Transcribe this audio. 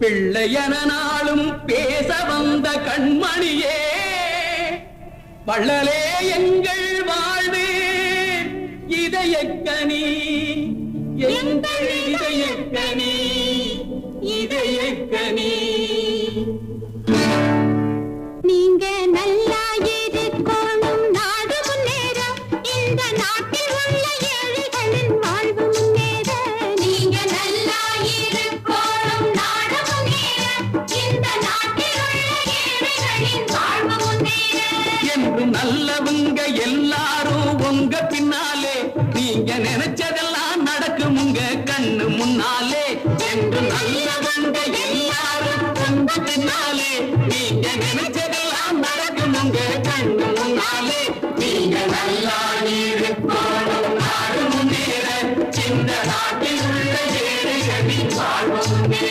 பிள்ளையன நாளும் பேச வந்த கண்மணியே வள்ளலே எங்கள் வாழ்வு இதயக்கனி எங்கள் இதயக்கனி இதயக்கனி நீங்க நல்லா இருக்கணும் நாடு முன்னேற இந்த நாட்டில் உள்ள ஏழைகளின் வாழ்வு என்று நல்லவங்க எல்லாரும் உங்க பின்னாலே. நீங்க நினைச்சதெல்லாம் நடக்கும் உங்க கண்ணு முன்னாலே. என்று நல்லவங்க எல்லாரும் உங்க பின்னாலே. நீங்க நினைச்சதெல்லாம் நடக்கும் உங்க கண்ணு முன்னாலே. நீங்க நல்லா இருக்கணும் நாடு முன்னேற இந்த நாட்டில்